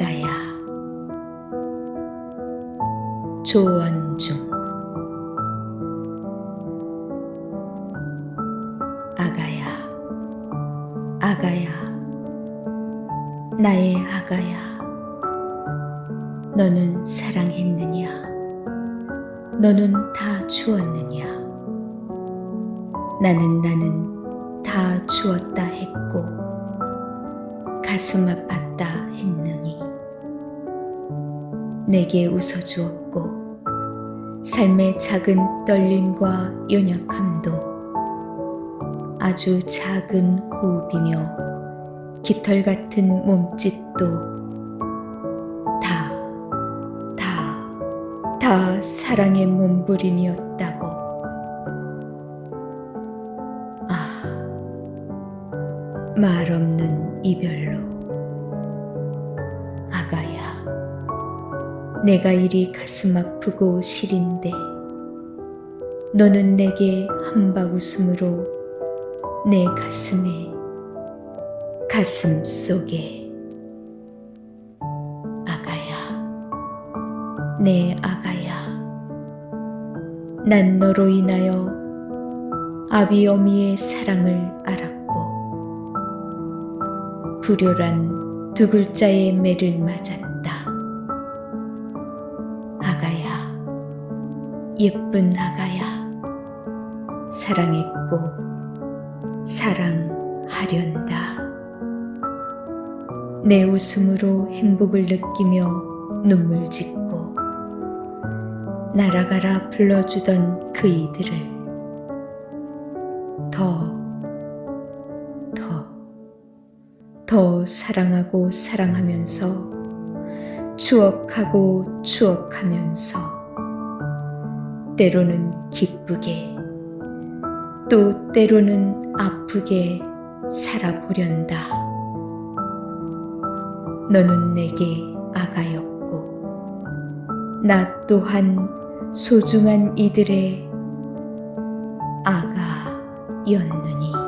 가까이야. 조언 중. 아가야, 아가야, 나의 아가야. 너는 사랑했느냐? 너는 다 주었느냐? 나는 나는 다 주었다 했고, 가슴 아팠다 내게 웃어주었고 삶의 작은 떨림과 연약함도 아주 작은 호흡이며 깃털 같은 몸짓도 다, 다, 다 사랑의 몸부림이었다고. 아, 말 없는 이별로. 내가 이리 가슴 아프고 시린데 너는 내게 한박 웃음으로 내 가슴에 가슴 속에 아가야 내 아가야 난 너로 인하여 아비 어미의 사랑을 알았고 불효란 두 글자의 매를 맞았다. 예쁜 아가야, 사랑했고 사랑하련다. 내 웃음으로 행복을 느끼며 눈물 짓고 날아가라 불러주던 그 이들을 더, 더, 더 사랑하고 사랑하면서 추억하고 추억하면서 때로는 기쁘게 또 때로는 아프게 살아보련다. 너는 내게 아가였고 나 또한 소중한 이들의 아가였느니.